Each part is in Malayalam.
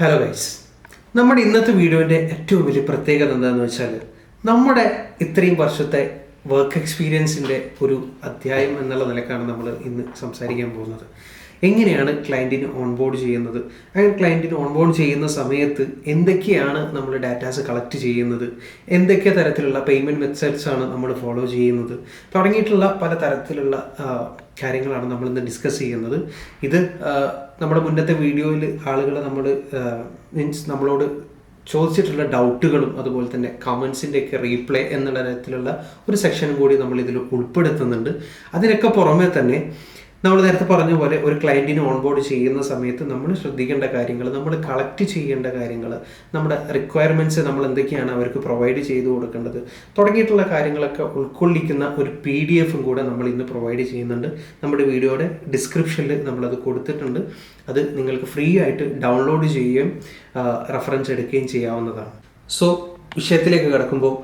ഹലോ ഗൈസ് നമ്മുടെ ഇന്നത്തെ വീഡിയോന്റെ ഏറ്റവും വലിയ പ്രത്യേകത എന്താണെന്ന് വെച്ചാൽ നമ്മുടെ ഇത്രയും വർഷത്തെ വർക്ക് എക്സ്പീരിയൻസിന്റെ ഒരു അധ്യായം എന്നുള്ള നിലക്കാണ് നമ്മൾ ഇന്ന് സംസാരിക്കാൻ പോകുന്നത്. എങ്ങനെയാണ് ക്ലയന്റിന് ഓൺബോർഡ് ചെയ്യുന്നത്? അങ്ങനെ ക്ലയന്റിന് ഓൺബോർഡ് ചെയ്യുന്ന സമയത്ത് എന്തൊക്കെയാണ് നമ്മൾ ഡാറ്റാസ് കളക്ട് ചെയ്യുന്നത്? എന്തൊക്കെ തരത്തിലുള്ള പേയ്മെന്റ് മെത്തേഡ്സ് ആണ് നമ്മൾ ഫോളോ ചെയ്യുന്നത്? തുടങ്ങിയിട്ടുള്ള പല തരത്തിലുള്ള കാര്യങ്ങളാണ് നമ്മൾ ഇന്ന് ഡിസ്കസ് ചെയ്യുന്നത്. ഇത് നമ്മുടെ മുന്നത്തെ വീഡിയോയിൽ ആളുകൾ നമ്മൾ മീൻസ് നമ്മളോട് ചോദിച്ചിട്ടുള്ള ഡൗട്ടുകളും അതുപോലെ തന്നെ കമൻസിന്റെ ഒക്കെ റീപ്ലൈ എന്നുള്ള തരത്തിലുള്ള ഒരു സെക്ഷനും കൂടി നമ്മൾ ഇതിൽ ഉൾപ്പെടുത്തുന്നുണ്ട്. അതിനൊക്കെ പുറമെ തന്നെ നമ്മൾ നേരത്തെ പറഞ്ഞ പോലെ ഒരു ക്ലയന്റിനെ ഓൺബോർഡ് ചെയ്യുന്ന സമയത്ത് നമ്മൾ ശ്രദ്ധിക്കേണ്ട കാര്യങ്ങൾ നമ്മൾ കളക്ട് ചെയ്യേണ്ട കാര്യങ്ങൾ നമ്മുടെ റിക്വയർമെന്റ്സ് നമ്മൾ എന്തൊക്കെയാണ് അവർക്ക് പ്രൊവൈഡ് ചെയ്തു കൊടുക്കേണ്ടത് തുടങ്ങിയിട്ടുള്ള കാര്യങ്ങളൊക്കെ ഉൾക്കൊള്ളിക്കുന്ന ഒരു പി ഡി എഫും കൂടെ നമ്മൾ ഇന്ന് പ്രൊവൈഡ് ചെയ്യുന്നുണ്ട്. നമ്മുടെ വീഡിയോയുടെ ഡിസ്ക്രിപ്ഷനിൽ നമ്മളത് കൊടുത്തിട്ടുണ്ട്. അത് നിങ്ങൾക്ക് ഫ്രീ ആയിട്ട് ഡൗൺലോഡ് ചെയ്യുകയും റെഫറൻസ് എടുക്കുകയും ചെയ്യാവുന്നതാണ്. സോ വിഷയത്തിലേക്ക് കിടക്കുമ്പോൾ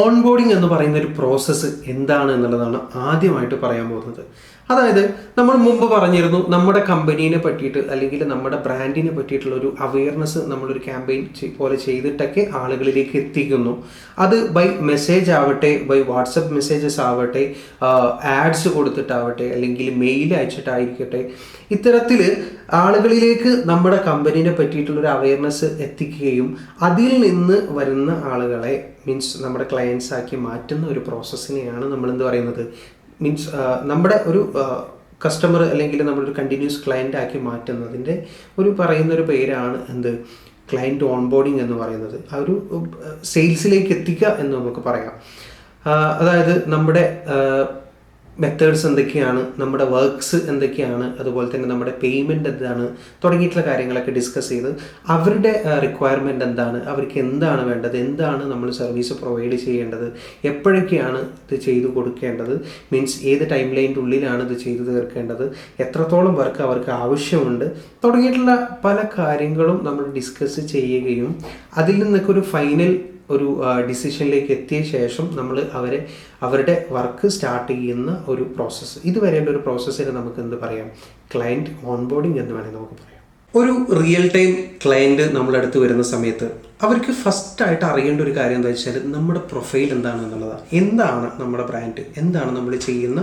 ഓൺബോർഡിംഗ് എന്ന് പറയുന്ന ഒരു പ്രോസസ്സ് എന്താണ് എന്നുള്ളതാണ് ആദ്യമായിട്ട് പറയാൻ പോകുന്നത്. അതായത് നമ്മൾ മുമ്പ് പറഞ്ഞിരുന്നു നമ്മുടെ കമ്പനീനെ പറ്റിയിട്ട് അല്ലെങ്കിൽ നമ്മുടെ ബ്രാൻഡിനെ പറ്റിയിട്ടുള്ള ഒരു അവയർനെസ് നമ്മളൊരു ക്യാമ്പയിൻ പോലെ ചെയ്തിട്ടൊക്കെ ആളുകളിലേക്ക് എത്തിക്കുന്നു. അത് ബൈ മെസ്സേജ് ആവട്ടെ ബൈ വാട്സപ്പ് മെസ്സേജസ് ആവട്ടെ ആഡ്സ് കൊടുത്തിട്ടാവട്ടെ അല്ലെങ്കിൽ മെയിൽ അയച്ചിട്ടായിരിക്കട്ടെ ഇത്തരത്തിൽ ആളുകളിലേക്ക് നമ്മുടെ കമ്പനീനെ പറ്റിയിട്ടുള്ള ഒരു അവയർനെസ് എത്തിക്കുകയും അതിൽ നിന്ന് വരുന്ന ആളുകളെ മീൻസ് നമ്മുടെ ക്ലയൻസ് ആക്കി മാറ്റുന്ന ഒരു പ്രോസസ്സിനെയാണ് നമ്മൾ എന്ത് പറയുന്നത്? മീൻസ് നമ്മുടെ ഒരു കസ്റ്റമർ അല്ലെങ്കിൽ നമ്മളൊരു കണ്ടിന്യൂസ് ക്ലയന്റ് ആക്കി മാറ്റുന്നതിന്റെ ഒരു പറയുന്നൊരു പേരാണ് എന്ത്? ക്ലയന്റ് ഓൺബോർഡിങ് എന്ന് പറയുന്നത്. ആ ഒരു സെയിൽസിലേക്ക് എത്തിക്കുക എന്ന് നമുക്ക് പറയാം. അതായത് നമ്മുടെ മെത്തേഡ്സ് എന്തൊക്കെയാണ് നമ്മുടെ വർക്ക്സ് എന്തൊക്കെയാണ് അതുപോലെ തന്നെ നമ്മുടെ പേയ്മെന്റ് എന്താണ് തുടങ്ങിയിട്ടുള്ള കാര്യങ്ങളൊക്കെ ഡിസ്കസ് ചെയ്ത് അവരുടെ റിക്വയർമെന്റ് എന്താണ് അവർക്ക് എന്താണ് വേണ്ടത് എന്താണ് നമ്മൾ സർവീസ് പ്രൊവൈഡ് ചെയ്യേണ്ടത് എപ്പോഴൊക്കെയാണ് ഇത് ചെയ്തു കൊടുക്കേണ്ടത് മീൻസ് ഏത് ടൈം ലൈന്റെ ഉള്ളിലാണ് ഇത് ചെയ്തു തീർക്കേണ്ടത് എത്രത്തോളം വർക്ക് അവർക്ക് ആവശ്യമുണ്ട് തുടങ്ങിയിട്ടുള്ള പല കാര്യങ്ങളും നമ്മൾ ഡിസ്കസ് ചെയ്യുകയും അതിൽ നിന്നൊക്കെ ഒരു ഫൈനൽ ഒരു ഡിസിഷനിലേക്ക് എത്തിയ ശേഷം നമ്മൾ അവരെ അവരുടെ വർക്ക് സ്റ്റാർട്ട് ചെയ്യുന്ന ഒരു പ്രോസസ്സ് ഇതുവരെയുള്ള ഒരു പ്രോസസ്സിനെ നമുക്ക് എന്ത് പറയാം? ക്ലയന്റ് ഓൺബോർഡിംഗ് എന്ന് വേണമെങ്കിൽ നമുക്ക് പറയാം. ഒരു റിയൽ ടൈം ക്ലയന്റ് നമ്മുടെ അടുത്ത് വരുന്ന സമയത്ത് അവർക്ക് ഫസ്റ്റ് ആയിട്ട് അറിയേണ്ട ഒരു കാര്യം എന്താ വെച്ചാൽ നമ്മുടെ പ്രൊഫൈൽ എന്താണ് എന്നുള്ളതാണ്. എന്താണ് നമ്മുടെ ബ്രാൻഡ് എന്താണ് നമ്മൾ ചെയ്യുന്ന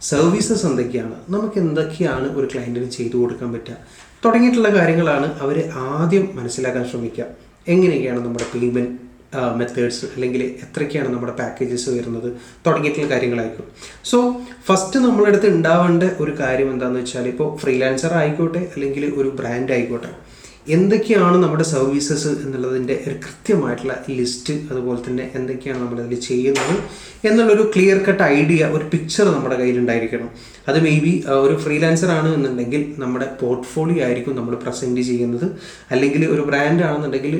സർവീസസ് എന്തൊക്കെയാണ്? നമുക്ക് എന്തൊക്കെയാണ് ഒരു ക്ലയന്റിന് ചെയ്തു കൊടുക്കാൻ പറ്റുക? തുടങ്ങിയിട്ടുള്ള കാര്യങ്ങളാണ് അവർ ആദ്യം മനസ്സിലാക്കാൻ ശ്രമിക്കുക. എങ്ങനെയൊക്കെയാണ് നമ്മുടെ പേയ്മെന്റ് മെത്തേഡ്സ് അല്ലെങ്കിൽ എത്രയൊക്കെയാണ് നമ്മുടെ പാക്കേജസ് വരുന്നത് തുടങ്ങിയിട്ടുള്ള കാര്യങ്ങളായിരിക്കും. സോ ഫസ്റ്റ് നമ്മളടുത്ത് ഉണ്ടാവേണ്ട ഒരു കാര്യം എന്താണെന്ന് വെച്ചാൽ ഇപ്പോൾ ഫ്രീലാൻസർ ആയിക്കോട്ടെ അല്ലെങ്കിൽ ഒരു ബ്രാൻഡ് ആയിക്കോട്ടെ എന്തൊക്കെയാണ് നമ്മുടെ സർവീസസ് എന്നുള്ളതിന്റെ ഒരു കൃത്യമായിട്ടുള്ള ലിസ്റ്റ് അതുപോലെ തന്നെ എന്തൊക്കെയാണ് നമ്മളതിൽ ചെയ്യുന്നത് എന്നുള്ളൊരു ക്ലിയർ കട്ട് ഐഡിയ ഒരു പിക്ചർ നമ്മുടെ കയ്യിലുണ്ടായിരിക്കണം. അത് മേ ബി ഒരു ഫ്രീലാൻസർ ആണ് എന്നുണ്ടെങ്കിൽ നമ്മുടെ പോർട്ട്ഫോളിയോ ആയിരിക്കും നമ്മൾ പ്രസന്റ് ചെയ്യുന്നത്. അല്ലെങ്കിൽ ഒരു ബ്രാൻഡ് ആണെന്നുണ്ടെങ്കിൽ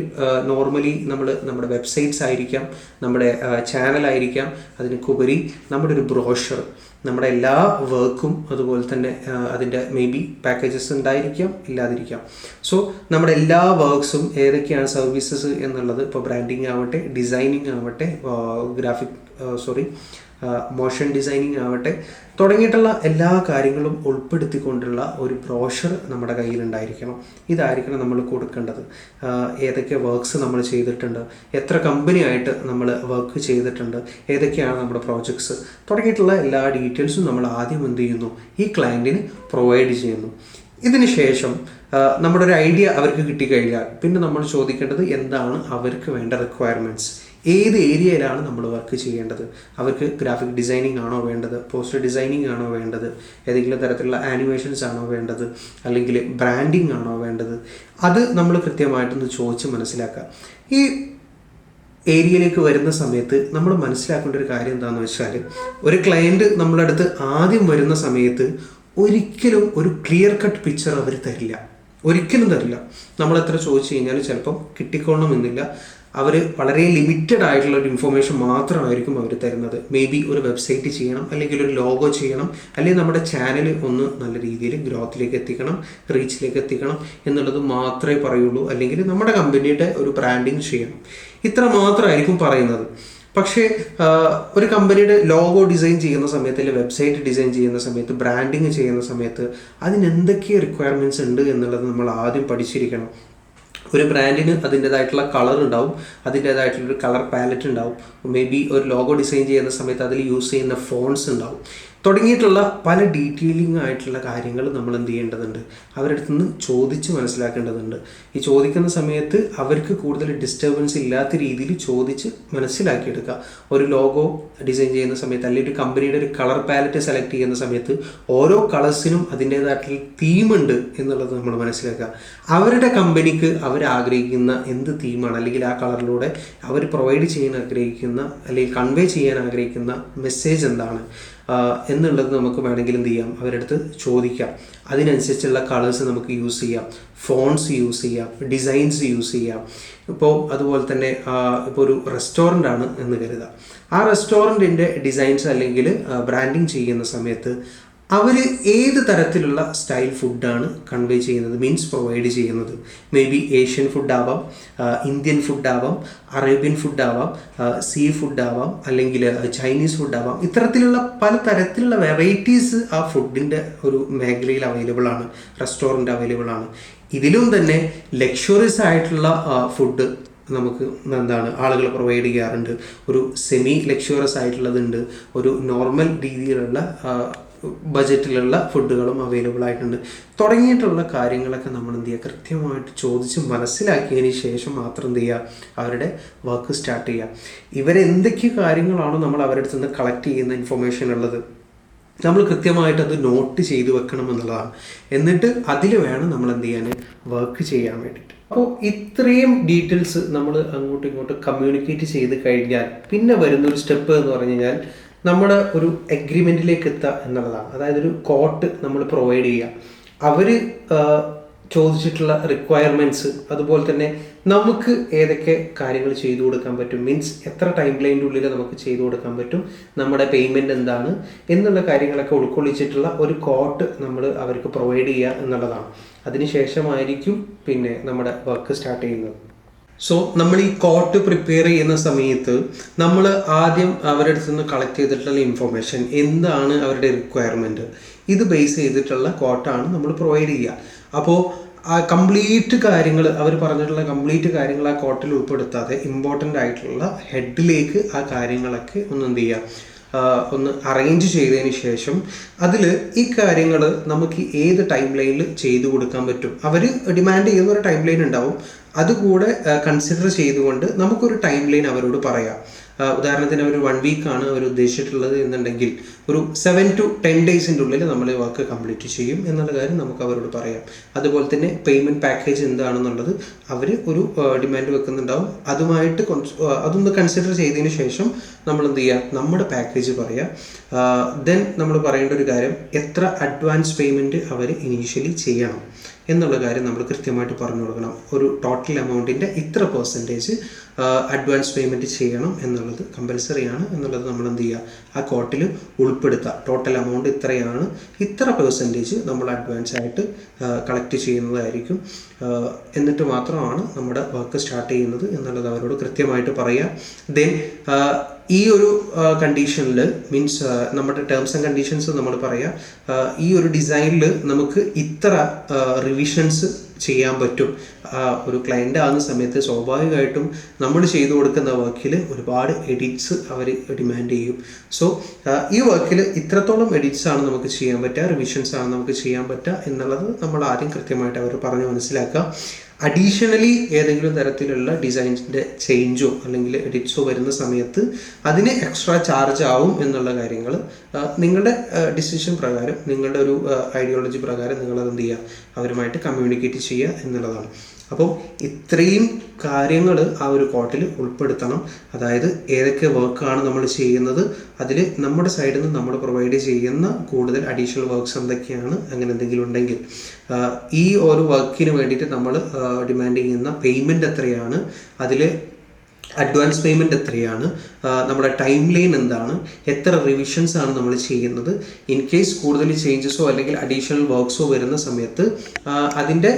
നോർമലി നമ്മൾ നമ്മുടെ വെബ്സൈറ്റ്സ് ആയിരിക്കാം നമ്മുടെ ചാനൽ ആയിരിക്കാം അതിനൊക്കെ നമ്മുടെ ഒരു ബ്രോഷർ നമ്മുടെ എല്ലാ വർക്കും അതുപോലെ തന്നെ അതിന്റെ മേ ബി പാക്കേജസ് ഉണ്ടായിരിക്കാം ഇല്ലാതിരിക്കാം. സോ നമ്മുടെ എല്ലാ വർക്ക്സും ഏതൊക്കെയാണ് സർവീസസ് എന്നുള്ളത് ഇപ്പോൾ ബ്രാൻഡിങ് ആവട്ടെ ഡിസൈനിങ് ആവട്ടെ ഗ്രാഫിക് സോറി മോഷൻ ഡിസൈനിങ് ആവട്ടെ തുടങ്ങിയിട്ടുള്ള എല്ലാ കാര്യങ്ങളും ഉൾപ്പെടുത്തിക്കൊണ്ടുള്ള ഒരു ബ്രോഷർ നമ്മുടെ കയ്യിലുണ്ടായിരിക്കണം. ഇതായിരിക്കണം നമ്മൾ കൊടുക്കേണ്ടത്. ഏതൊക്കെ വർക്ക്സ് നമ്മൾ ചെയ്തിട്ടുണ്ട് എത്ര കമ്പനിയായിട്ട് നമ്മൾ വർക്ക് ചെയ്തിട്ടുണ്ട് ഏതൊക്കെയാണ് നമ്മുടെ പ്രോജക്ട്സ് തുടങ്ങിയിട്ടുള്ള എല്ലാ ഡീറ്റെയിൽസും നമ്മൾ ആദ്യം എന്ത് ചെയ്യുന്നു? ഈ ക്ലയന്റിന് പ്രൊവൈഡ് ചെയ്യുന്നു. ഇതിന് ശേഷം നമ്മുടെ ഒരു ഐഡിയ അവർക്ക് കിട്ടിക്കഴിഞ്ഞാൽ പിന്നെ നമ്മൾ ചോദിക്കേണ്ടത് എന്താണ് അവർക്ക് വേണ്ട റിക്വയർമെന്റ്സ് ഏത് ഏരിയയിലാണ് നമ്മൾ വർക്ക് ചെയ്യേണ്ടത്? അവർക്ക് ഗ്രാഫിക് ഡിസൈനിങ് ആണോ വേണ്ടത്? പോസ്റ്റർ ഡിസൈനിങ് ആണോ വേണ്ടത്? ഏതെങ്കിലും തരത്തിലുള്ള ആനിമേഷൻസ് ആണോ വേണ്ടത്? അല്ലെങ്കിൽ ബ്രാൻഡിങ് ആണോ വേണ്ടത്? അത് നമ്മൾ കൃത്യമായിട്ടൊന്ന് ചോദിച്ച് മനസ്സിലാക്കുക. ഈ ഏരിയയിലേക്ക് വരുന്ന സമയത്ത് നമ്മൾ മനസ്സിലാക്കേണ്ട ഒരു കാര്യം എന്താണെന്ന് വെച്ചാൽ ഒരു ക്ലയന്റ് നമ്മുടെ അടുത്ത് ആദ്യം വരുന്ന സമയത്ത് ഒരിക്കലും ഒരു ക്ലിയർ കട്ട് പിക്ചർ അവർ തരില്ല. ഒരിക്കലും തരില്ല. നമ്മൾ എത്ര ചോദിച്ചു കഴിഞ്ഞാൽ ചിലപ്പം കിട്ടിക്കൊള്ളണമെന്നില്ല അവർ വളരെ ലിമിറ്റഡ് ആയിട്ടുള്ള ഒരു ഇൻഫർമേഷൻ മാത്രമായിരിക്കും അവർ തരുന്നത്. മേ ബി ഒരു വെബ്സൈറ്റ് ചെയ്യണം അല്ലെങ്കിൽ ഒരു ലോഗോ ചെയ്യണം അല്ലെങ്കിൽ നമ്മുടെ ചാനൽ ഒന്ന് നല്ല രീതിയിൽ ഗ്രോത്തിലേക്ക് എത്തിക്കണം റീച്ചിലേക്ക് എത്തിക്കണം എന്നുള്ളത് മാത്രമേ പറയുള്ളൂ. അല്ലെങ്കിൽ നമ്മുടെ കമ്പനിയുടെ ഒരു ബ്രാൻഡിങ് ചെയ്യണം. ഇത്ര മാത്രമായിരിക്കും പറയുന്നത്. പക്ഷേ ഒരു കമ്പനിയുടെ ലോഗോ ഡിസൈൻ ചെയ്യുന്ന സമയത്ത് അല്ലെങ്കിൽ വെബ്സൈറ്റ് ഡിസൈൻ ചെയ്യുന്ന സമയത്ത് ബ്രാൻഡിങ് ചെയ്യുന്ന സമയത്ത് അതിന് എന്തൊക്കെ റിക്വയർമെന്റ്സ് ഉണ്ട് എന്നുള്ളത് നമ്മൾ ആദ്യം പഠിച്ചിരിക്കണം. ഒരു ബ്രാൻഡിന് അതിന്റെതായിട്ടുള്ള കളർ ഉണ്ടാവും അതിന്റെതായിട്ടുള്ള ഒരു കളർ പാലറ്റ് ഉണ്ടാവും. മേ ബി ഒരു ലോഗോ ഡിസൈൻ ചെയ്യുന്ന സമയത്ത് അതിൽ യൂസ് ചെയ്യുന്ന ഫോൺസ് ഉണ്ടാവും. തുടങ്ങിയിട്ടുള്ള പല ഡീറ്റെയിലിംഗ് ആയിട്ടുള്ള കാര്യങ്ങൾ നമ്മൾ എന്ത് ചെയ്യേണ്ടതുണ്ട്? അവരുടെ അടുത്ത് നിന്ന് ചോദിച്ച് മനസ്സിലാക്കേണ്ടതുണ്ട്. ഈ ചോദിക്കുന്ന സമയത്ത് അവർക്ക് കൂടുതൽ ഡിസ്റ്റർബൻസ് ഇല്ലാത്ത രീതിയിൽ ചോദിച്ച് മനസ്സിലാക്കിയെടുക്കുക. ഒരു ലോഗോ ഡിസൈൻ ചെയ്യുന്ന സമയത്ത് അല്ലെങ്കിൽ ഒരു കമ്പനിയുടെ ഒരു കളർ പാലറ്റ് സെലക്ട് ചെയ്യുന്ന സമയത്ത് ഓരോ കളേഴ്സിനും അതിന്റേതായിട്ടുള്ള തീമുണ്ട് എന്നുള്ളത് നമ്മൾ മനസ്സിലാക്കുക. അവരുടെ കമ്പനിക്ക് അവർ ആഗ്രഹിക്കുന്ന എന്ത് തീമാണ് അല്ലെങ്കിൽ ആ കളറിലൂടെ അവർ പ്രൊവൈഡ് ചെയ്യാൻ ആഗ്രഹിക്കുന്ന അല്ലെങ്കിൽ കൺവേ ചെയ്യാൻ ആഗ്രഹിക്കുന്ന മെസ്സേജ് എന്താണ്? എന്നുള്ളത് നമുക്ക് വേണമെങ്കിൽ എന്ത് ചെയ്യാം? അവരടുത്ത് ചോദിക്കാം. അതിനനുസരിച്ചുള്ള കളേഴ്സ് നമുക്ക് യൂസ് ചെയ്യാം. ഫോൺസ് യൂസ് ചെയ്യാം. ഡിസൈൻസ് യൂസ് ചെയ്യാം. ഇപ്പോൾ അതുപോലെ തന്നെ ഇപ്പോൾ ഒരു റെസ്റ്റോറന്റ് ആണ് എന്ന് കരുതാം. ആ റെസ്റ്റോറന്റിന്റെ ഡിസൈൻസ് അല്ലെങ്കിൽ ബ്രാൻഡിങ് ചെയ്യുന്ന സമയത്ത് അവർ ഏത് തരത്തിലുള്ള സ്റ്റൈൽ ഫുഡാണ് കൺവേ ചെയ്യുന്നത് മീൻസ് പ്രൊവൈഡ് ചെയ്യുന്നത്? മേ ബി ഏഷ്യൻ ഫുഡാവാം ഇന്ത്യൻ ഫുഡാവാം അറേബ്യൻ ഫുഡാവാം സീ ഫുഡാവാം അല്ലെങ്കിൽ ചൈനീസ് ഫുഡാവാം ഇത്തരത്തിലുള്ള പല തരത്തിലുള്ള വെറൈറ്റീസ് ആ ഫുഡിന്റെ ഒരു മേഖലയിൽ അവൈലബിൾ ആണ് റെസ്റ്റോറന്റ് അവൈലബിൾ ആണ്. ഇതിലും തന്നെ ലക്ഷറീസ് ആയിട്ടുള്ള ഫുഡ് നമുക്ക് എന്താണ് ആളുകൾ പ്രൊവൈഡ് ചെയ്യാറുണ്ട്. ഒരു സെമി ലക്ഷറസ് ആയിട്ടുള്ളതുണ്ട്. ഒരു നോർമൽ രീതിയിലുള്ള ബജറ്റിലുള്ള ഫുഡുകളും അവൈലബിൾ ആയിട്ടുണ്ട്. തുടങ്ങിയിട്ടുള്ള കാര്യങ്ങളൊക്കെ നമ്മൾ എന്ത് ചെയ്യുക? കൃത്യമായിട്ട് ചോദിച്ച് മനസ്സിലാക്കിയതിന് ശേഷം മാത്രം എന്ത് ചെയ്യുക? അവരുടെ വർക്ക് സ്റ്റാർട്ട് ചെയ്യുക. ഇവരെന്തൊക്കെ കാര്യങ്ങളാണോ നമ്മൾ അവരുടെ നിന്ന് കളക്ട് ചെയ്യുന്ന ഇൻഫർമേഷൻ ഉള്ളത്? നമ്മൾ കൃത്യമായിട്ട് അത് നോട്ട് ചെയ്തു വെക്കണം എന്നുള്ളതാണ്. എന്നിട്ട് അതിൽ വേണം നമ്മൾ എന്ത് ചെയ്യാൻ? വർക്ക് ചെയ്യാൻ വേണ്ടിയിട്ട്. അപ്പോൾ ഇത്രയും ഡീറ്റെയിൽസ് നമ്മൾ അങ്ങോട്ടും ഇങ്ങോട്ടും കമ്മ്യൂണിക്കേറ്റ് ചെയ്ത് കഴിഞ്ഞാൽ പിന്നെ വരുന്ന ഒരു സ്റ്റെപ്പ് എന്ന് പറഞ്ഞു കഴിഞ്ഞാൽ നമ്മുടെ ഒരു എഗ്രിമെന്റിലേക്ക് എത്തുക എന്നുള്ളതാണ്. അതായത് ഒരു കോട്ട് നമ്മൾ പ്രൊവൈഡ് ചെയ്യുക അവർ ചോദിച്ചിട്ടുള്ള റിക്വയർമെന്റ്സ് അതുപോലെ തന്നെ നമുക്ക് ഏതൊക്കെ കാര്യങ്ങൾ ചെയ്തു കൊടുക്കാൻ പറ്റും. മീൻസ് എത്ര ടൈം ലൈനിന്റെ ഉള്ളിൽ നമുക്ക് ചെയ്തു കൊടുക്കാൻ പറ്റും. നമ്മുടെ പേയ്മെന്റ് എന്താണ് എന്നുള്ള കാര്യങ്ങളൊക്കെ ഉൾക്കൊള്ളിച്ചിട്ടുള്ള ഒരു കോട്ട് നമ്മൾ അവർക്ക് പ്രൊവൈഡ് ചെയ്യുക എന്നുള്ളതാണ്. അതിനുശേഷമായിരിക്കും പിന്നെ നമ്മുടെ വർക്ക് സ്റ്റാർട്ട് ചെയ്യുന്നത്. സോ നമ്മൾ ഈ കോട്ട് പ്രിപ്പയർ ചെയ്യുന്ന സമയത്ത് നമ്മൾ ആദ്യം അവരുടെ അടുത്ത് നിന്ന് കളക്ട് ചെയ്തിട്ടുള്ള ഇൻഫർമേഷൻ എന്താണ് അവരുടെ റിക്വയർമെന്റ് ഇത് ബേസ് ചെയ്തിട്ടുള്ള കോട്ടാണ് നമ്മൾ പ്രൊവൈഡ് ചെയ്യുക. അപ്പോൾ ആ കംപ്ലീറ്റ് കാര്യങ്ങൾ അവർ പറഞ്ഞിട്ടുള്ള കംപ്ലീറ്റ് കാര്യങ്ങൾ ആ കോട്ടിൽ ഉൾപ്പെടുത്താതെ ഇമ്പോർട്ടന്റ് ആയിട്ടുള്ള ഹെഡിലേക്ക് ആ കാര്യങ്ങളൊക്കെ ഒന്ന് എന്ത് ചെയ്യുക? ഒന്ന് അറേഞ്ച് ചെയ്തതിന് ശേഷം അതിൽ ഈ കാര്യങ്ങൾ നമുക്ക് ഏത് ടൈം ലൈനിൽ ചെയ്തു കൊടുക്കാൻ പറ്റും? അവർ ഡിമാൻഡ് ചെയ്യുന്ന ഒരു ടൈം ലൈൻ ഉണ്ടാവും. അതുകൂടെ കൺസിഡർ ചെയ്തുകൊണ്ട് നമുക്കൊരു ടൈം ലൈൻ അവരോട് പറയാം. ഉദാഹരണത്തിന് ഒരു വൺ വീക്കാണ് അവർ ഉദ്ദേശിച്ചിട്ടുള്ളത് എന്നുണ്ടെങ്കിൽ ഒരു സെവൻ ടു ടെൻ ഡേയ്സിന്റെ ഉള്ളിൽ നമ്മൾ വർക്ക് കംപ്ലീറ്റ് ചെയ്യും എന്നുള്ള കാര്യം നമുക്ക് അവരോട് പറയാം. അതുപോലെ തന്നെ പേയ്മെന്റ് പാക്കേജ് എന്താണെന്നുള്ളത് അവർ ഒരു ഡിമാൻഡ് വെക്കുന്നുണ്ടാവും. അതുമായിട്ട് അതൊന്ന് കൺസിഡർ ചെയ്തതിന് ശേഷം നമ്മൾ എന്ത് ചെയ്യുക? നമ്മുടെ പാക്കേജ് പറയാം ദെൻ നമ്മൾ പറയേണ്ട ഒരു കാര്യം എത്ര അഡ്വാൻസ് പേയ്മെന്റ് അവർ ഇനീഷ്യലി ചെയ്യണം. എന്നുള്ള കാര്യം നമ്മൾ കൃത്യമായിട്ട് പറഞ്ഞു കൊടുക്കണം. ഒരു ടോട്ടൽ എമൗണ്ടിന്റെ ഇത്ര പെർസെന്റേജ് അഡ്വാൻസ് പേയ്മെന്റ് ചെയ്യണം എന്നുള്ളത് കമ്പൽസറി ആണ് എന്നുള്ളത് നമ്മൾ എന്ത് ചെയ്യുക? ആ കോട്ടിൽ ഉൾപ്പെടുത്തുക. ടോട്ടൽ എമൗണ്ട് ഇത്രയാണ്. ഇത്ര പെർസെന്റേജ് നമ്മൾ അഡ്വാൻസ് ആയിട്ട് കളക്ട് ചെയ്യുന്നതായിരിക്കും. എന്നിട്ട് മാത്രമാണ് നമ്മുടെ വർക്ക് സ്റ്റാർട്ട് ചെയ്യുന്നത് എന്നുള്ളത് അവരോട് കൃത്യമായിട്ട് പറയുക. ദെൻ ഈ ഒരു കണ്ടീഷനിൽ മീൻസ് നമ്മുടെ ടേംസ് ആൻഡ് കണ്ടീഷൻസ് നമ്മൾ പറയാം ഈ ഒരു ഡിസൈനിൽ നമുക്ക് ഇത്ര റിവിഷൻസ് ചെയ്യാൻ പറ്റും. ഒരു ക്ലയന്റ് ആകുന്ന സമയത്ത് സ്വാഭാവികമായിട്ടും നമ്മൾ ചെയ്തു കൊടുക്കുന്ന വർക്കിൽ ഒരുപാട് എഡിറ്റ്സ് അവർ ഡിമാൻഡ് ചെയ്യും. സോ ഈ വർക്കിൽ ഇത്രത്തോളം എഡിറ്റ്സ് ആണ് നമുക്ക് ചെയ്യാൻ പറ്റുക റിവിഷൻസ് ആണ് നമുക്ക് ചെയ്യാൻ പറ്റുക എന്നുള്ളത് നമ്മൾ ആദ്യം കൃത്യമായിട്ട് അവർ പറഞ്ഞ് മനസ്സിലാക്കുക. അഡീഷണലി ഏതെങ്കിലും തരത്തിലുള്ള ഡിസൈൻസിന്റെ ചേഞ്ചോ അല്ലെങ്കിൽ എഡിറ്റ്സോ വരുന്ന സമയത്ത് അതിന് എക്സ്ട്രാ ചാർജ് ആവും എന്നുള്ള കാര്യങ്ങൾ നിങ്ങളുടെ ഡിസിഷൻ പ്രകാരം നിങ്ങളുടെ ഒരു ഐഡിയോളജി പ്രകാരം നിങ്ങളത് എന്ത് ചെയ്യുക? അവരുമായിട്ട് കമ്മ്യൂണിക്കേറ്റ് ചെയ്യുക എന്നുള്ളതാണ്. അപ്പോൾ ഇത്രയും കാര്യങ്ങൾ ആ ഒരു കോട്ടിൽ ഉൾപ്പെടുത്തണം. അതായത് ഏതൊക്കെ വർക്കാണ് നമ്മൾ ചെയ്യുന്നത് അതിൽ നമ്മുടെ സൈഡിൽ നിന്ന് നമ്മൾ പ്രൊവൈഡ് ചെയ്യുന്ന കൂടുതൽ അഡീഷണൽ വർക്ക്സ് എന്തൊക്കെയാണ് അങ്ങനെ എന്തെങ്കിലും ഉണ്ടെങ്കിൽ. ഈ ഒരു വർക്കിന് വേണ്ടിയിട്ട് നമ്മൾ ഡിമാൻഡ് ചെയ്യുന്ന പേയ്മെന്റ് എത്രയാണ് അതിൽ അഡ്വാൻസ് പേയ്മെന്റ് എത്രയാണ്? നമ്മുടെ ടൈം ലൈൻ എന്താണ്? എത്ര റിവിഷൻസ് ആണ് നമ്മൾ ചെയ്യുന്നത്? ഇൻ കേസ് കൂടുതൽ ചേഞ്ചസോ അല്ലെങ്കിൽ അഡീഷണൽ വർക്ക്സോ വരുന്ന സമയത്ത് അതിന്റെ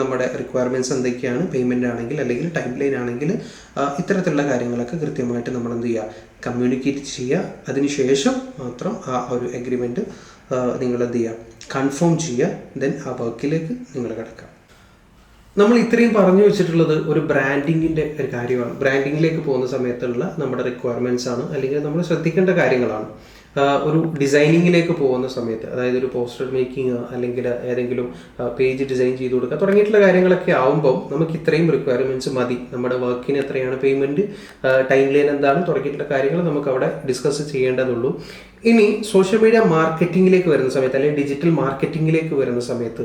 നമ്മുടെ റിക്വയർമെന്റ്സ് എന്തൊക്കെയാണ്? പേയ്മെന്റ് ആണെങ്കിൽ അല്ലെങ്കിൽ ടൈം ലൈൻ ആണെങ്കിൽ ഇത്തരത്തിലുള്ള കാര്യങ്ങളൊക്കെ കൃത്യമായിട്ട് നമ്മൾ എന്ത് ചെയ്യുക? കമ്മ്യൂണിക്കേറ്റ് ചെയ്യുക. അതിനുശേഷം മാത്രം ആ ഒരു എഗ്രിമെന്റ് നിങ്ങൾ എന്ത് ചെയ്യുക? കൺഫേം ചെയ്യുക. ദെൻ ആ വർക്കിലേക്ക് നിങ്ങൾ കിടക്കുക. നമ്മൾ ഇത്രയും പറഞ്ഞു വെച്ചിട്ടുള്ളത് ഒരു ബ്രാൻഡിങ്ങിന്റെ ഒരു കാര്യമാണ്. ബ്രാൻഡിങ്ങിലേക്ക് പോകുന്ന സമയത്തുള്ള നമ്മുടെ റിക്വയർമെന്റ്സ് ആണ്. അല്ലെങ്കിൽ നമ്മൾ ശ്രദ്ധിക്കേണ്ട കാര്യങ്ങളാണ്. ഒരു ഡിസൈനിങ്ങിലേക്ക് പോകുന്ന സമയത്ത് അതായത് ഒരു പോസ്റ്റർ മേക്കിംഗ് അല്ലെങ്കിൽ ഏതെങ്കിലും പേജ് ഡിസൈൻ ചെയ്ത് കൊടുക്കുക തുടങ്ങിയിട്ടുള്ള കാര്യങ്ങളൊക്കെ ആവുമ്പോൾ നമുക്ക് ഇത്രയും റിക്വയർമെന്റ്സ് മതി. നമ്മുടെ വർക്കിന് എത്രയാണ് പേയ്മെന്റ് ടൈം ലൈൻ എന്താണ് തുടങ്ങിയിട്ടുള്ള കാര്യങ്ങൾ നമുക്ക് അവിടെ ഡിസ്കസ് ചെയ്യേണ്ടതുള്ളൂ. ഇനി സോഷ്യൽ മീഡിയ മാർക്കറ്റിംഗിലേക്ക് വരുന്ന സമയത്ത് അല്ലെങ്കിൽ ഡിജിറ്റൽ മാർക്കറ്റിംഗിലേക്ക് വരുന്ന സമയത്ത്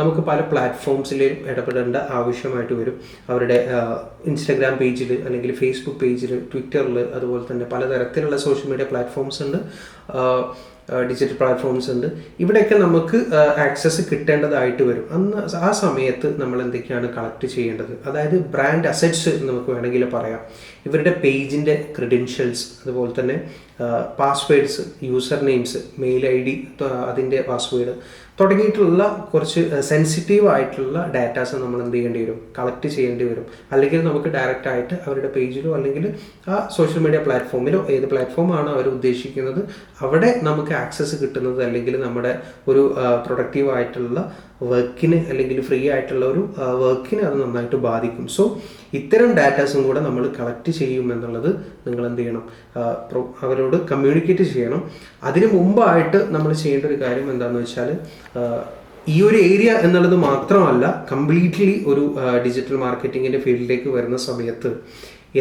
നമുക്ക് പല പ്ലാറ്റ്ഫോംസിലും ഇടപെടേണ്ട ആവശ്യമായിട്ട് വരും. അവരുടെ ഇൻസ്റ്റഗ്രാം പേജിൽ അല്ലെങ്കിൽ ഫേസ്ബുക്ക് പേജിൽ ട്വിറ്ററിൽ അതുപോലെ തന്നെ പലതരത്തിലുള്ള സോഷ്യൽ മീഡിയ പ്ലാറ്റ്ഫോംസ് ഉണ്ട്. ഡിജിറ്റൽ പ്ലാറ്റ്ഫോംസ് ഉണ്ട്. ഇവിടെയൊക്കെ നമുക്ക് ആക്സസ് കിട്ടേണ്ടതായിട്ട് വരും. അന്ന് ആ സമയത്ത് നമ്മൾ എന്തൊക്കെയാണ് കളക്ട് ചെയ്യേണ്ടത്? അതായത് ബ്രാൻഡ് അസറ്റ്സ് നമുക്ക് വേണമെങ്കിൽ പറയാം. ഇവരുടെ പേജിന്റെ ക്രെഡൻഷ്യൽസ് അതുപോലെ തന്നെ passwords user names mail I D അതിന്റെ പാസ്വേഡ് തുടങ്ങിയിട്ടുള്ള കുറച്ച് സെൻസിറ്റീവ് ആയിട്ടുള്ള ഡാറ്റാസ് നമ്മൾ എന്ത് ചെയ്യേണ്ടി വരും? കളക്ട് ചെയ്യേണ്ടി വരും. അല്ലെങ്കിൽ നമുക്ക് ഡയറക്റ്റ് ആയിട്ട് അവരുടെ പേജിലോ അല്ലെങ്കിൽ ആ സോഷ്യൽ മീഡിയ പ്ലാറ്റ്ഫോമിലോ ഏത് പ്ലാറ്റ്ഫോമാണ് അവർ ഉദ്ദേശിക്കുന്നത് അവിടെ നമുക്ക് ആക്സസ് കിട്ടുന്നത് അല്ലെങ്കിൽ നമ്മുടെ ഒരു പ്രൊഡക്റ്റീവ് ആയിട്ടുള്ള വർക്കിന് അല്ലെങ്കിൽ ഫ്രീ ആയിട്ടുള്ള ഒരു വർക്കിന് അത് നന്നായിട്ട് ബാധിക്കും. സോ ഇത്തരം ഡാറ്റാസും കൂടെ നമ്മൾ കളക്ട് ചെയ്യും എന്നുള്ളത് നിങ്ങൾ എന്ത് ചെയ്യണം? അവരോട് കമ്മ്യൂണിക്കേറ്റ് ചെയ്യണം. അതിനു മുമ്പായിട്ട് നമ്മൾ ചെയ്യേണ്ട ഒരു കാര്യം എന്താണെന്ന് വെച്ചാൽ ഈ ഒരു ഏരിയ എന്നുള്ളത് മാത്രമല്ല കംപ്ലീറ്റ്ലി ഒരു ഡിജിറ്റൽ മാർക്കറ്റിങ്ങിന്റെ ഫീൽഡിലേക്ക് വരുന്ന സമയത്ത്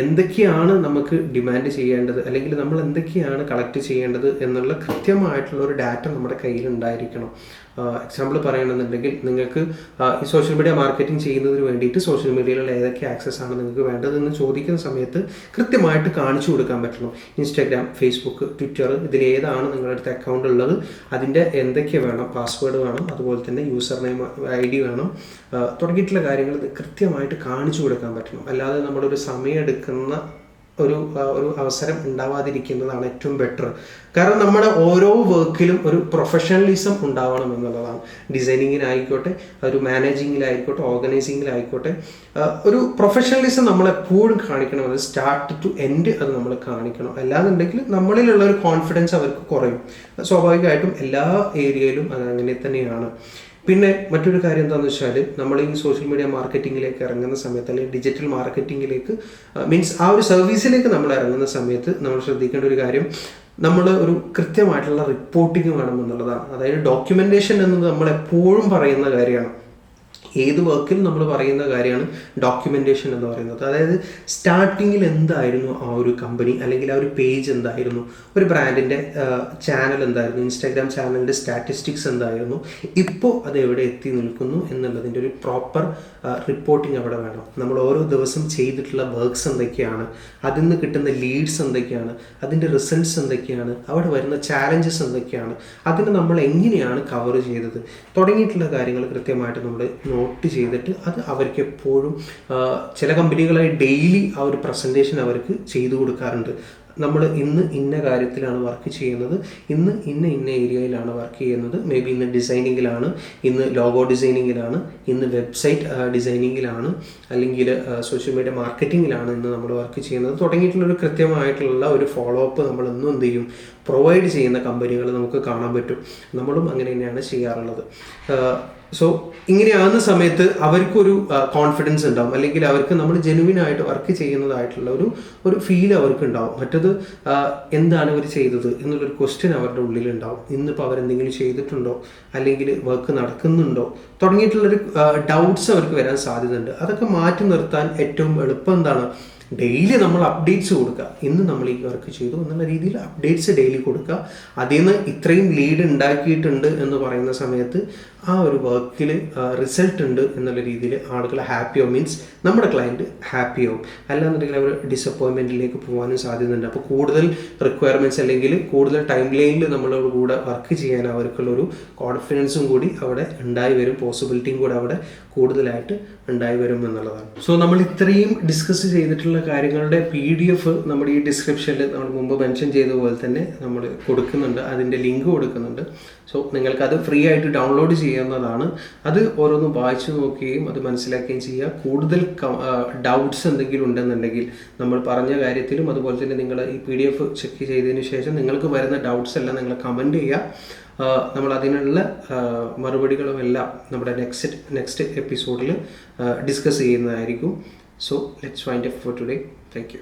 എന്തൊക്കെയാണ് നമുക്ക് ഡിമാൻഡ് ചെയ്യേണ്ടത്? അല്ലെങ്കിൽ നമ്മൾ എന്തൊക്കെയാണ് കളക്ട് ചെയ്യേണ്ടത് എന്നുള്ള കൃത്യമായിട്ടുള്ള ഒരു ഡാറ്റ നമ്മുടെ കയ്യിൽ ഉണ്ടായിരിക്കണം എക്സാമ്പിൾ പറയണമെന്നുണ്ടെങ്കിൽ നിങ്ങൾക്ക് ഈ സോഷ്യൽ മീഡിയ മാർക്കറ്റിംഗ് ചെയ്യുന്നതിന് വേണ്ടിയിട്ട് സോഷ്യൽ മീഡിയയിലുള്ള ഏതൊക്കെ ആക്സസ് ആണ് നിങ്ങൾക്ക് വേണ്ടതെന്ന് ചോദിക്കുന്ന സമയത്ത് കൃത്യമായിട്ട് കാണിച്ചു കൊടുക്കാൻ പറ്റണം. ഇൻസ്റ്റാഗ്രാം ഫേസ്ബുക്ക് ട്വിറ്റർ ഇതിൽ ഏതാണ് നിങ്ങളുടെ അടുത്ത് അക്കൗണ്ട് ഉള്ളത് അതിന്റെ എന്തൊക്കെ വേണം പാസ്വേഡ് വേണം അതുപോലെ തന്നെ യൂസർ നെയിം ഐ ഡി വേണം തുടങ്ങിയിട്ടുള്ള കാര്യങ്ങൾ കൃത്യമായിട്ട് കാണിച്ചു കൊടുക്കാൻ പറ്റണം. അല്ലാതെ നമ്മളൊരു സമയം എടുക്കുന്ന ഒരു ഒരു അവസരം ഉണ്ടാവാതിരിക്കുന്നതാണ് ഏറ്റവും ബെറ്റർ കാരണം നമ്മുടെ ഓരോ വർക്കിലും ഒരു പ്രൊഫഷണലിസം ഉണ്ടാവണം എന്നുള്ളതാണ്. ഡിസൈനിങ്ങിനായിക്കോട്ടെ ഒരു മാനേജിങ്ങിലായിക്കോട്ടെ ഓർഗനൈസിങ്ങിലായിക്കോട്ടെ ഒരു പ്രൊഫഷണലിസം നമ്മൾ എപ്പോഴും കാണിക്കണം. അത് സ്റ്റാർട്ട് ടു എൻഡ് അത് നമ്മൾ കാണിക്കണം. അല്ലാന്നുണ്ടെങ്കിൽ നമ്മളിലുള്ള ഒരു കോൺഫിഡൻസ് അവർക്ക് കുറയും. സ്വാഭാവികമായിട്ടും എല്ലാ ഏരിയയിലും അങ്ങനെ തന്നെയാണ്. പിന്നെ മറ്റൊരു കാര്യം എന്താണെന്ന് വെച്ചാൽ നമ്മൾ ഈ സോഷ്യൽ മീഡിയ മാർക്കറ്റിംഗിലേക്ക് ഇറങ്ങുന്ന സമയത്ത് അല്ലെങ്കിൽ ഡിജിറ്റൽ മാർക്കറ്റിംഗിലേക്ക് മീൻസ് ആ ഒരു സർവീസിലേക്ക് നമ്മൾ ഇറങ്ങുന്ന സമയത്ത് നമ്മൾ ശ്രദ്ധിക്കേണ്ട ഒരു കാര്യം നമ്മൾ ഒരു കൃത്യമായിട്ടുള്ള റിപ്പോർട്ടിംഗ് വേണം എന്നുള്ളതാണ് അതായത് ഡോക്യുമെന്റേഷൻ എന്നത് നമ്മൾ എപ്പോഴും പറയുന്ന കാര്യമാണ്. ഏത് വർക്കിൽ നമ്മൾ പറയുന്ന കാര്യമാണ് ഡോക്യുമെന്റേഷൻ എന്ന് പറയുന്നത്. അതായത് സ്റ്റാർട്ടിങ്ങിൽ എന്തായിരുന്നു ആ ഒരു കമ്പനി അല്ലെങ്കിൽ ആ ഒരു പേജ് എന്തായിരുന്നു? ഒരു ബ്രാൻഡിന്റെ ചാനൽ എന്തായിരുന്നു? ഇൻസ്റ്റാഗ്രാം ചാനലിന്റെ സ്റ്റാറ്റിസ്റ്റിക്സ് എന്തായിരുന്നു? ഇപ്പോൾ അത് എവിടെ എത്തി നിൽക്കുന്നു എന്നുള്ളതിന്റെ ഒരു പ്രോപ്പർ റിപ്പോർട്ടിംഗ് അവിടെ വേണം. നമ്മൾ ഓരോ ദിവസം ചെയ്തിട്ടുള്ള വർക്ക്സ് എന്തൊക്കെയാണ്? അതിൽ നിന്ന് കിട്ടുന്ന ലീഡ്സ് എന്തൊക്കെയാണ്? അതിന്റെ റിസൾട്ട്സ് എന്തൊക്കെയാണ്? അവിടെ വരുന്ന ചാലഞ്ചസ് എന്തൊക്കെയാണ്? അതിനെ നമ്മൾ എങ്ങനെയാണ് കവർ ചെയ്തത്? തുടങ്ങിയിട്ടുള്ള കാര്യങ്ങൾ കൃത്യമായിട്ട് നമ്മൾ നോട്ട് ചെയ്തിട്ട് അത് അവർക്ക് എപ്പോഴും ചില കമ്പനികളായി ഡെയിലി ആ ഒരു പ്രസന്റേഷൻ അവർക്ക് ചെയ്തു കൊടുക്കാറുണ്ട്. നമ്മൾ ഇന്ന് ഇന്ന കാര്യത്തിലാണ് വർക്ക് ചെയ്യുന്നത് ഇന്ന് ഇന്ന ഇന്ന ഏരിയയിലാണ് വർക്ക് ചെയ്യുന്നത്. മേ ബി ഇന്ന് ഡിസൈനിങ്ങിലാണ് ഇന്ന് ലോഗോ ഡിസൈനിങ്ങിലാണ് ഇന്ന് വെബ്സൈറ്റ് ഡിസൈനിങ്ങിലാണ് അല്ലെങ്കിൽ സോഷ്യൽ മീഡിയ മാർക്കറ്റിങ്ങിലാണ് ഇന്ന് നമ്മൾ വർക്ക് ചെയ്യുന്നത്. തുടങ്ങിയിട്ടുള്ള ഒരു കൃത്യമായിട്ടുള്ള ഒരു ഫോളോ അപ്പ് നമ്മൾ ഇന്നും എന്ത് ചെയ്യും? പ്രൊവൈഡ് ചെയ്യുന്ന കമ്പനികൾ നമുക്ക് കാണാൻ പറ്റും. നമ്മളും അങ്ങനെ തന്നെയാണ് ചെയ്യാറുള്ളത്. സോ ഇങ്ങനെയാകുന്ന സമയത്ത് അവർക്കൊരു കോൺഫിഡൻസ് ഉണ്ടാവും. അല്ലെങ്കിൽ അവർക്ക് നമ്മൾ ജെനുവിൻ ആയിട്ട് വർക്ക് ചെയ്യുന്നതായിട്ടുള്ള ഒരു ഒരു ഫീൽ അവർക്ക് ഉണ്ടാവും മറ്റത് എന്താണ് ഇവർ ചെയ്തത് എന്നുള്ളൊരു ക്വസ്റ്റ്യൻ അവരുടെ ഉള്ളിൽ ഉണ്ടാവും ഇന്നിപ്പോൾ അവരെന്തെങ്കിലും ചെയ്തിട്ടുണ്ടോ? അല്ലെങ്കിൽ വർക്ക് നടക്കുന്നുണ്ടോ? തുടങ്ങിയിട്ടുള്ളൊരു ഡൗട്ട്സ് അവർക്ക് വരാൻ സാധ്യതയുണ്ട്. അതൊക്കെ മാറ്റി നിർത്താൻ ഏറ്റവും എളുപ്പം എന്താണ്? ഡെയിലി നമ്മൾ അപ്ഡേറ്റ്സ് കൊടുക്കുക. ഇന്ന് നമ്മൾ ഈ വർക്ക് ചെയ്തു എന്നുള്ള രീതിയിൽ അപ്ഡേറ്റ്സ് ഡെയിലി കൊടുക്കുക. അതിൽ നിന്ന് ഇത്രയും ലീഡ് ഉണ്ടാക്കിയിട്ടുണ്ട് എന്ന് പറയുന്ന സമയത്ത് ആ ഒരു വർക്കിൽ റിസൾട്ട് ഉണ്ട് എന്നുള്ള രീതിയിൽ ആളുകൾ ഹാപ്പിയോ മീൻസ് നമ്മുടെ ക്ലയന്റ് ഹാപ്പിയാവും അല്ലാന്നുണ്ടെങ്കിൽ അവർ ഡിസപ്പോയിൻമെന്റിലേക്ക് പോകാനും സാധ്യതയുണ്ട്. അപ്പോൾ കൂടുതൽ റിക്വയർമെന്റ്സ് അല്ലെങ്കിൽ കൂടുതൽ ടൈം ലൈനിൽ നമ്മളോട് കൂടെ വർക്ക് ചെയ്യാൻ അവർക്കുള്ളൊരു കോൺഫിഡൻസും കൂടി അവിടെ ഉണ്ടായി വരും. പോസിബിലിറ്റിയും കൂടെ അവിടെ കൂടുതലായിട്ട് ഉണ്ടായി വരും എന്നുള്ളതാണ്. സോ നമ്മൾ ഇത്രയും ഡിസ്കസ് ചെയ്തിട്ടുള്ള കാര്യങ്ങളുടെ പി ഡി എഫ് നമ്മുടെ ഈ ഡിസ്ക്രിപ്ഷനിൽ നമ്മൾ മുമ്പ് മെൻഷൻ ചെയ്ത പോലെ തന്നെ നമ്മൾ കൊടുക്കുന്നുണ്ട്. അതിന്റെ ലിങ്ക് കൊടുക്കുന്നുണ്ട്. സോ നിങ്ങൾക്കത് ഫ്രീ ആയിട്ട് ഡൗൺലോഡ് ചെയ്യാവുന്നതാണ് അത് ഓരോന്നും വായിച്ചു നോക്കുകയും അത് മനസ്സിലാക്കുകയും ചെയ്യുക. കൂടുതൽ ഡൗട്ട്സ് എന്തെങ്കിലും ഉണ്ടെന്നുണ്ടെങ്കിൽ നമ്മൾ പറഞ്ഞ കാര്യത്തിലും അതുപോലെ തന്നെ നിങ്ങൾ ഈ പി ഡി എഫ് ചെക്ക് ചെയ്തതിന് ശേഷം നിങ്ങൾക്ക് വരുന്ന ഡൗട്ട്സ് എല്ലാം നിങ്ങൾ കമന്റ് ചെയ്യുക. നമ്മൾ അതിനുള്ള മറുപടികളും എല്ലാം നമ്മുടെ നെക്സ്റ്റ് നെക്സ്റ്റ് എപ്പിസോഡിൽ ഡിസ്കസ് ചെയ്യുന്നതായിരിക്കും. So let's wind up for today thank you